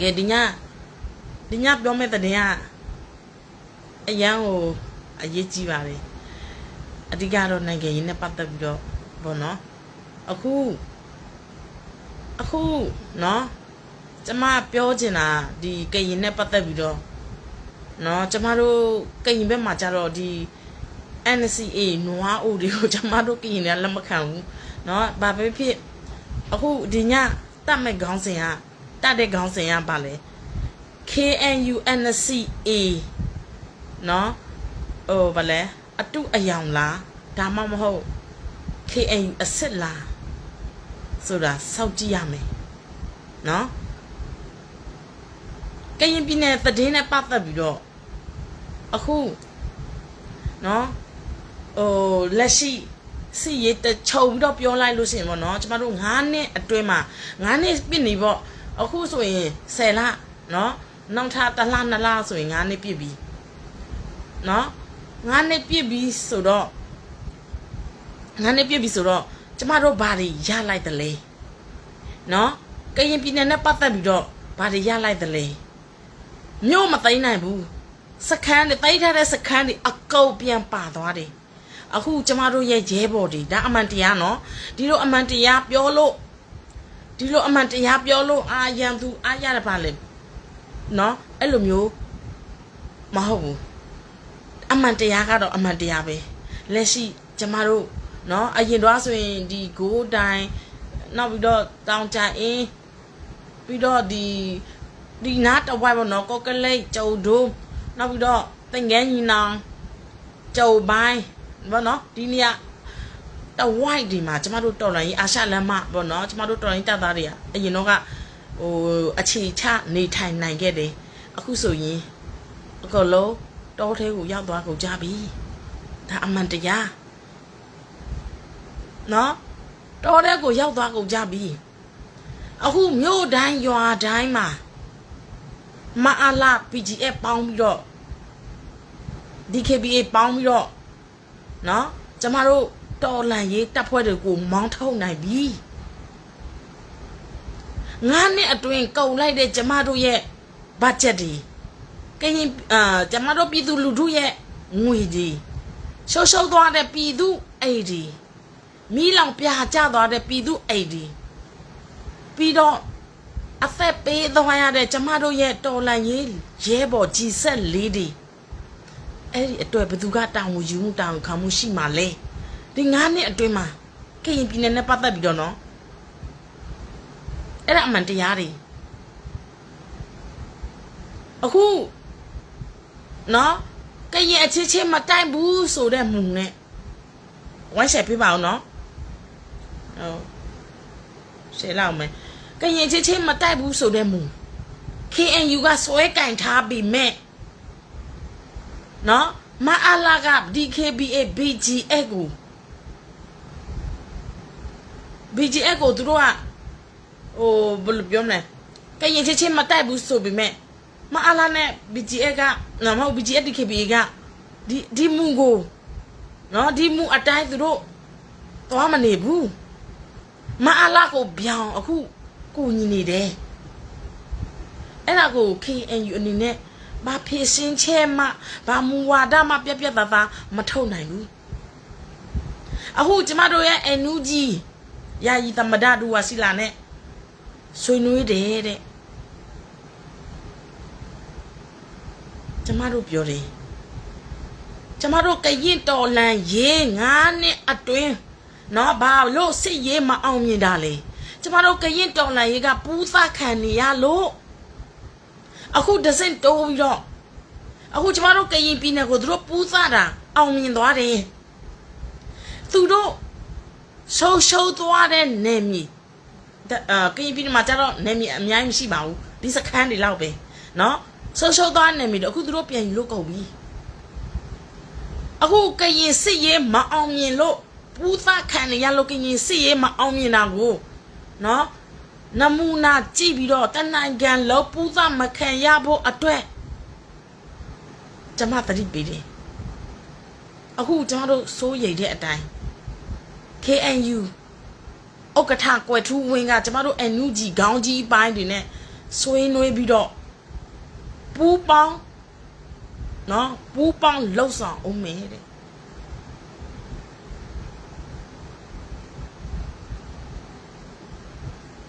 ကဲဒီညဒီညပြောမဲ့တဲ့ရင်ကအရန်ဟိုအရေးကြီးပါတယ်အဓိကတော့နိုင်ငံရေးနဲ့ပတ်သက်ပြီးတော့ဘောနော်အခုအခုနော်ကျမပြောချင်တာဒီကရင်နဲ့ပတ်သက်ပြီးတော့နော်ကျမတို့ကရင်ဘက်မှာကြတော့ဒီ NCA နွားအိုတွေကိုကျမတို့ကရင်ကလက်မခံဘူးနော်ဘာပဲဖြစ်အခုဒီညတတ်မဲ့ခေါင်းစဉ်က တတ်တဲ့ခေါင်းစဉ်ကဘာလဲ KNU NCA เนาะဟိုဘာလဲအတုအယောင်လားဒါမှမဟုတ် KNU အစ်စ်လားဆိုတာစောင့်ကြည့်ရမယ်เนาะကရင်ပြည်နယ်သတင်းနဲ့ပတ်သက်ပြီးတော့အခုเนาะ ဟိုလက်ရှိစီရတချုံပြီးတော့ပြောလိုက်လို့ရှိရင်ပေါ့နော်ကျမတို့9နှစ်အတွင်းမှာ9နှစ်ပြည့်နေပေါ့ အခုဆိုရင်10လနော်နောက်ထပ်တစ်လနှစ်လဆိုရင်9နှစ်ပြည့်ပြီနော်9နှစ်ပြည့်ပြီဆိုတော့9နှစ်ပြည့်ပြီဆိုတော့ကျမတို့ဘာတွေရလိုက်တယ်လဲနော်ကရင်ပြည်နယ်နဲ့ပတ်သက်ပြီးတော့ဘာတွေရလိုက်တယ်လဲမြို့မသိမ်းနိုင်ဘူးစခန်းတွေတိတ်ထားတဲ့စခန်းတွေအကုတ်ပြန်ပါသွားတယ်အခုကျမတို့ရဲ့ရဲဘော်တွေဒါအမှန်တရားနော်ဒီလိုအမှန်တရားပြောလို့ ဒီလိုအမှန်တရားပြောလို့အာရန်သူအာရတယ်ပါလေနော်အဲ့လိုမျိုးမဟုတ်ဘူးအမှန်တရားကတော့အမှန်တရားပဲလက်ရှိကျမတို့နော်အရင်တော့ဆိုရင်ဒီဂိုးတိုင်းနောက်ပြီးတော့တောင်ကြအင်းပြီးတော့ဒီဒီနားတဝိုက်ပေါ့နော်ကော့ကလိတ်ကျုံဒုံးနောက်ပြီးတော့တင်ငန်းညီနောင်ကျုံပိုင်းဘောနော်ဒီနေရာ တဝိုက်ဒီမှာကျမတို့တော်လိုင်းအာရှလမ်းမဘောနော်ကျမတို့တော်လိုင်းတပ်သားတွေကအရင်တော့ကဟိုအခြေချနေထိုင်နိုင်ခဲ့တယ်အခုဆိုရင်အကုန်လုံးတောထဲကိုရောက်သွားကုန်ကြပြီဒါအမှန်တရားနော်တောထဲကိုရောက်သွားကုန်ကြပြီအခုမြို့တိုင်းရွာတိုင်းမှာမအားလာ PGF ပေါင်းပြီးတော့ DKBA ပေါင်းပြီးတော့နော်ကျမတို့ တော်လန်ရေးတပ်ဖွဲ့တွေကိုမောင်းထုတ်နိုင်ပြီငါးနှစ်အတွင်းကုန်လိုက်တဲ့ကျမတို့ရဲ့ဘတ်ဂျက်တွေကရင်အာကျမတို့ပြည်သူလူထုရဲ့ငွေကြီးရှုံရှုံသွားတဲ့ပြည်သူအိမ်ဒီမိလောင်ပြာကျသွားတဲ့ပြည်သူအိမ်ဒီပြီးတော့အသက်ပေးသွားရတဲ့ကျမတို့ရဲ့တော်လန်ရေးရဲဘော်ကြီးဆက်လေးဒီအဲ့ဒီအတွက်ဘယ်သူကတောင်းဝယူမှုတောင်းခံမှုရှိမှာလဲ ဒီ9နှစ်အတွင်းမှာကရင်ပြည်နယ်နဲ့ပတ်သက်ပြီးတော့နော်အဲ့ဒါအမှန်တရားတွေအခုနော်ကရင်အချင်းချင်းမတိုက်ဘူးဆိုတဲ့မူနဲ့ဝိုင်းဆက်ပြပါအောင်နော်ဟုတ်ရှယ်လောက်မယ်ကရင်အချင်းချင်းမတိုက်ဘူးဆိုတဲ့မူ KNU ကစွဲကင်ထားပြီးမဲ့နော်မအားလာက DKBA BGX ကို BGX ကိုသူတို့ကဟိုဘယ်လိုပြောမလဲကရင်ချင်းချင်းမတိုက်ဘူးဆိုပေမဲ့မအားလာနဲ့ BGX ကနော်မဟုတ် BGX DKBA ကဒီဒီမူကိုနော်ဒီမူအတိုင်းသူတို့သွားမနေဘူးမအားလာကိုပြောင်းအခုကိုညီနေတယ်အဲ့ဒါကို KNU အနေနဲ့ဘာဖြည့်ရှင်းချဲမှဘာမူဝါဒမှပြက်ပြက်သားသားမထုတ်နိုင်ဘူးအခုကျမတို့ရဲ့အန်နူဂျီ ယာယီသမဒဒူဝါစီလာနဲ့ဆွေးနွေးတယ်တဲ့ကျမတို့ပြောတယ်ကျမတို့ကရင်တော်လန်ရေးငါးနှစ်အတွင်းနော်ဘာလို့စစ်ရေးမအောင်မြင်တာလဲကျမတို့ကရင်တော်လန်ရေးကပူးသခံနေရလို့အခုဒဇင်တိုးပြီးတော့အခုကျမတို့ကရင်ပြည်နယ်ကိုသူတို့ပူးစားတာအောင်မြင်သွားတယ်သူတို့ ရှုံရှုံသွားတဲ့နေမီအာကရင်ပြည်နယ်မှာကျတော့နေမီအများကြီးမရှိပါဘူးဒီစခန်းတွေလောက်ပဲเนาะရှုံရှုံသွားနေမီတော့အခုသူတို့ပြန်ယူလို့ကုန်ပြီအခုကရင်စစ်ရေးမအောင်မြင်လို့ပူးစားခံရလို့ကရင်စစ်ရေးမအောင်မြင်တာကိုเนาะ နမူနာကြည့်ပြီးတော့တနိုင်ငံလုံးပူးသမခံရဖို့အတွက်ကျမတတိပေးတယ်အခုကျမတို့စိုးရိမ်တဲ့အတိုင်း KNU ဥက္ကဋ္ဌကွယ်ထူးဝင်းကကျမတို့ NUG ခေါင်းကြီးပိုင်းတွေနဲ့ဆွေးနွေးပြီးတော့ပူပေါင်းနော်ပူပေါင်းလှုပ်ဆောင်အောင်မယ်တဲ့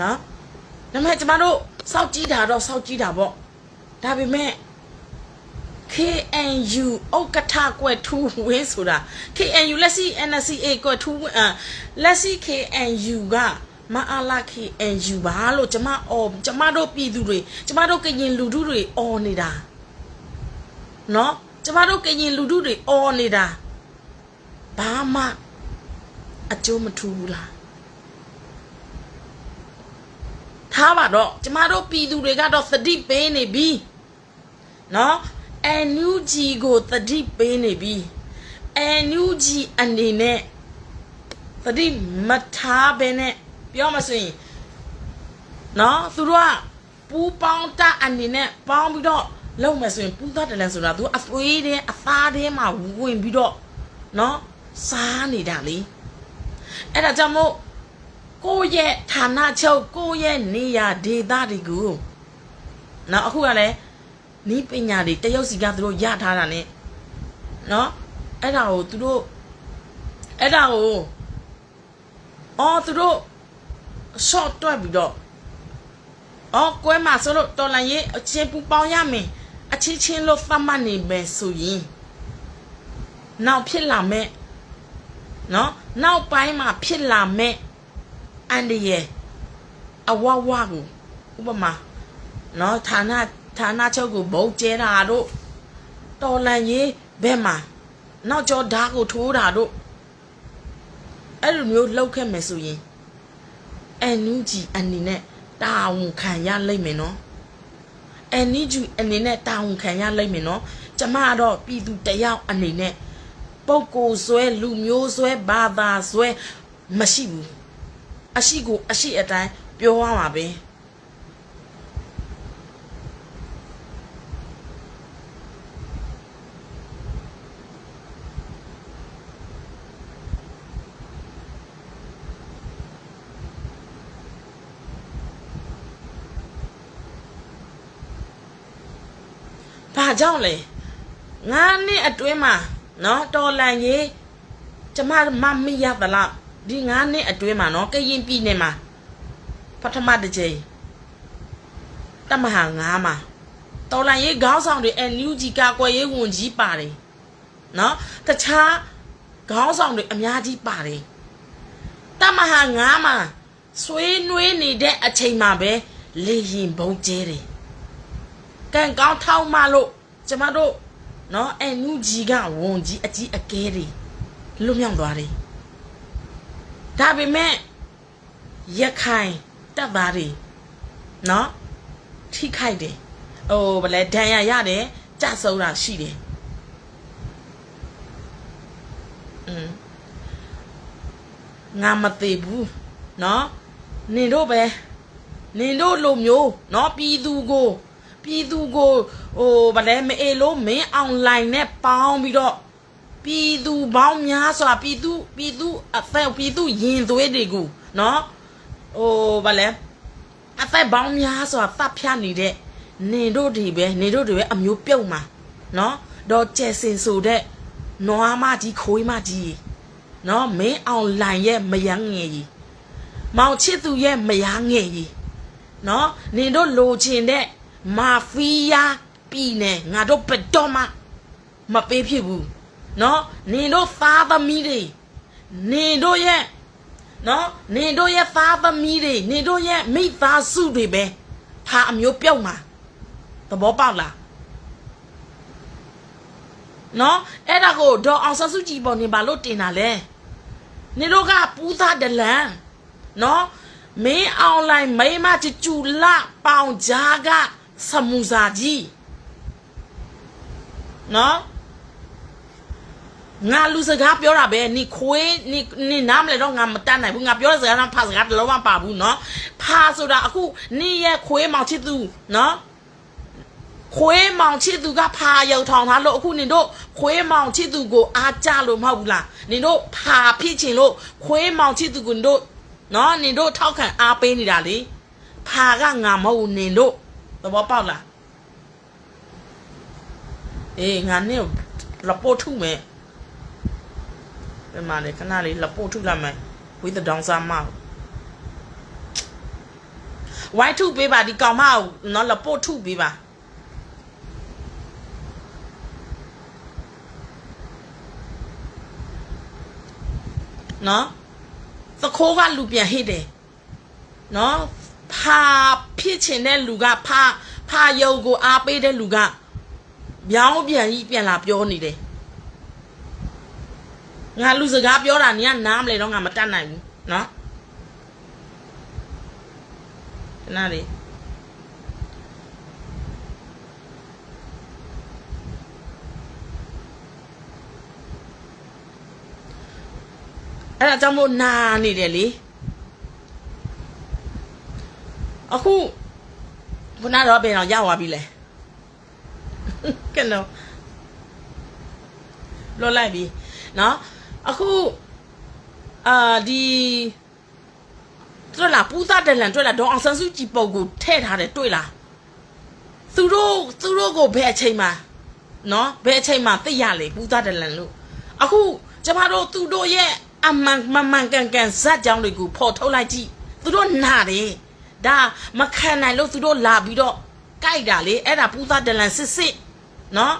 နော်ဒါပေမဲ့ကျမတို့စောက်ကြည့်တာတော့စောက်ကြည့်တာပေါ့ဒါပေမဲ့ KNU ဥက္ကဋ္ဌကွက်ထူးဝင်းဆိုတာ KNU လက်ရှိ NCA ကွက်ထူးဝင်းအလက်ရှိ KNU ကမအားလာ KNU ဘာလို့ကျမအော်ကျမတို့ပြည်သူတွေကျမတို့ကရင်လူထုတွေအော်နေတာနော်ကျမတို့ကရင်လူထုတွေအော်နေတာဘာမှအကျိုးမထူးဘူးလားထားပါတော့ကျမတို့ပြည်သူတွေကတော့သတိပေးနေပြီနော် NUG ကိုသတိပေးနေပြီ NUG အနေနဲ့သတိမထားဘဲနဲ့ပြောမဆိုရင်နော်သူတို့ကပူပေါင်းတအနေနဲ့ပေါင်းပြီးတော့လုံမယ်ဆိုရင်ပူသားတယ်လဲဆိုတာသူအသွေးတဲ့အသားထဲမှာဝင်ပြီးတော့နော်စားနေတာလေအဲ့ဒါကြောင့်မို့ကိုယ့်ရဲ့ဌာနချုပ်ကိုယ့်ရဲ့နေရာဒေသတွေကိုနော်အခုကလည်း နီးပညာတွေတရုတ်စီကသူတို့ရထားတာ ਨੇ နော်အဲ့ဒါကိုသူတို့အဲ့ဒါကိုအော်သူတို့ short တွက်ပြီးတော့အော်ကွဲမှာဆိုလို့တော်လန်ရေးအချင်းပူပေါင်းရမယ်အချင်းချင်းလို့သတ်မှတ်နေမယ်ဆိုရင်နောက်ဖြစ်လာမဲ့နော်နောက်ပိုင်းမှာဖြစ်လာမဲ့အန်ဒီရဲ့အဝဝကိုဥပမာနော်ဌာန ဌာနချုပ်ကိုဘုံကျဲတာတို့တော်လန်ရေးဘက်မှာနောက်ကျော်ဓာတ်ကိုထိုးတာတို့အဲ့လိုမျိုးလှုပ်ခဲ့မယ်ဆိုရင်အန်နူဂျီအနေနဲ့တာဝန်ခံရလိမ့်မယ်နော်အန်နီဂျီအနေနဲ့တာဝန်ခံရလိမ့်မယ်နော်ကျမတော့ပြည်သူတယောက်အနေနဲ့ပုပ်ကိုဆွဲလူမျိုးဆွဲဘာသာဆွဲမရှိဘူးအရှိကိုအရှိအတိုင်းပြောရမှာပဲ ကြောင့်လဲငါနှစ်အတွင်းမှာနော်တော်လန်ရေးကျမမမရသလားဒီငါနှစ်အတွင်းမှာနော်ကရင်ပြည်နယ်မှာပထမတစ်ချိန်တမဟာငါမှာတော်လန်ရေးခေါင်းဆောင်တွေ NUG ကာကွယ်ရေးဝန်ကြီးပါတယ်နော်တခြားခေါင်းဆောင်တွေအများကြီးပါတယ်တမဟာငါမှာဆွေးနွေးနေတဲ့အချိန်မှာပဲလေရင်ဘုံကျဲတယ်ကံကောင်းထောက်မလို့ ကျမတို့နော်အန်နူဂျီကဝန်ကြီးအကြီးအကဲတွေလွတ်မြောက်သွားတယ်ဒါပေမဲ့ရခိုင်တပ်သားတွေနော်ထိခိုက်တယ်ဟိုဗလဲဒဏ်ရာရတယ်ကြဆုံးတာရှိတယ်อืมငါမသေးဘူးเนาะနင်တို့ပဲနင်တို့လိုမျိုးเนาะပြည်သူကိုပြည်သူကို ဟိုဗလဲမအေလို့မင်းအွန်လိုင်းနဲ့ပေါင်းပြီးတော့ပြည်သူပေါင်းများစွာပြည်သူပြည်သူအသက်ပြည်သူရင်သွေးတွေကိုနော်ဟိုဗလဲအသက်ပေါင်းများစွာတတ်ဖြတ်နေတဲ့နေတို့တွေပဲနေတို့တွေပဲအမျိုးပြုတ်မှာနော်တော့ကျဲစင်ဆိုတဲ့နွားမကြီးခိုးမကြီးနော်မင်းအွန်လိုင်းရဲ့မယန်းငယ်ကြီးမောင်ချစ်သူရဲ့မယားငယ်ကြီးနော်နင်တို့လိုချင်တဲ့မာဖီးယား ပြည်နယ်ငါတို့ဘယ်တော့မှမပေးဖြစ်ဘူးနော်နင်တို့သားသမီးတွေနင်တို့ရဲ့နော်နင်တို့ရဲ့သားသမီးတွေနင်တို့ရဲ့မိသားစုတွေပဲဖာအမျိုးပြုတ်မှာသဘောပေါက်လားနော်အဲ့ဒါကိုဒေါ်အောင်ဆန်းစုကြည်ပေါ်နေပါလို့တင်တာလဲနေတို့ကပူးသားဒလန်နော်မင်းအွန်လိုင်းမိမချကျူလာပေါင်ကြားကစမူစာကြီး နော်ငါလူစကားပြောတာပဲနိခွေးနိနိနားမလဲတော့ငါမတတ်နိုင်ဘူးငါပြောတဲ့စကားတော့ဖာစကားတလုံးမပါဘူးနော်ဖာဆိုတာအခုနိရဲ့ခွေးမောင်ချစ်သူနော်ခွေးမောင်ချစ်သူကဖာရောက်ထောင်ထားလို့အခုနင်တို့ခွေးမောင်ချစ်သူကိုအားကြလို့မဟုတ်ဘူးလားနင်တို့ဖာဖြစ်ချင်လို့ခွေးမောင်ချစ်သူကိုနင်တို့နော်နင်တို့ထောက်ခံအားပေးနေတာလေဖာကငါမဟုတ်နင်တို့သဘောပေါက်လား အေးငါနဲ့လပို့ထုမယ်ဘယ်မှာလဲခဏလေးလပို့ထုလိုက်မယ်ဝိသဒေါင်းစားမဝိုင်းထုပေးပါဒီကောင်မကိုနော်လပို့ထုပေးပါနော်သခိုးကလူပြန်ဟစ်တယ်နော်ဖာဖြစ်ချင်တဲ့လူကဖာဖာယုံကိုအားပေးတဲ့လူက ပြောင်းပြန်ကြီးပြန်လာပြောနေတယ်ငါလူစကားပြောတာနင်ကနားမလဲတော့ငါမတတ်နိုင်ဘူးနော်ခဏလေးအဲ့ဒါကြောင့်မို့နာနေတယ်လေအခုခုနတော့ဘယ်တော့ရောက်သွားပြီလဲ ကဲတော့လွတ်လိုက်ပြီနော်အခုအာဒီတွေ့လားပူသားတယ်လန်တွေ့လားဒေါအောင်ဆန်းစုကြည်ပုံကိုထဲ့ထားတယ်တွေ့လားသူတို့သူတို့ကိုဘယ်အချိန်မှာနော်ဘယ်အချိန်မှာသိရလေပူသားတယ်လန်လို့အခုကျမတို့သူတို့ရဲ့အမှန်မမှန်ကန်ကန်ဇက်ကြောင်းတွေကိုဖော်ထုတ်လိုက်ကြည့်သူတို့နာတယ်ဒါမခံနိုင်လို့သူတို့လာပြီးတော့ ကြိုက်တာလေအဲ့ဒါပူသားတယ်လန်စစ်စစ်နော်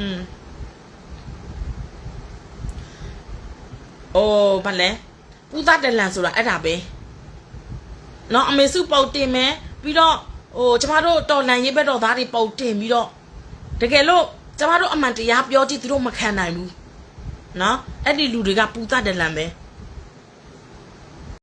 อืมအိုးဘာလဲပူသားတလန်ဆိုတာအဲ့ဒါပဲเนาะအမေစုပုတ်တင်မယ်ပြီးတော့ဟိုကျမတို့တော်လန်ရေးဘက်တော်သားတွေပုတ်တင်ပြီးတော့တကယ်လို့ကျမတို့အမှန်တရားပြောကြည့်သူတို့မခံနိုင်ဘူးเนาะ အဲ့ဒီလူတွေကပူသားတလန်ပဲ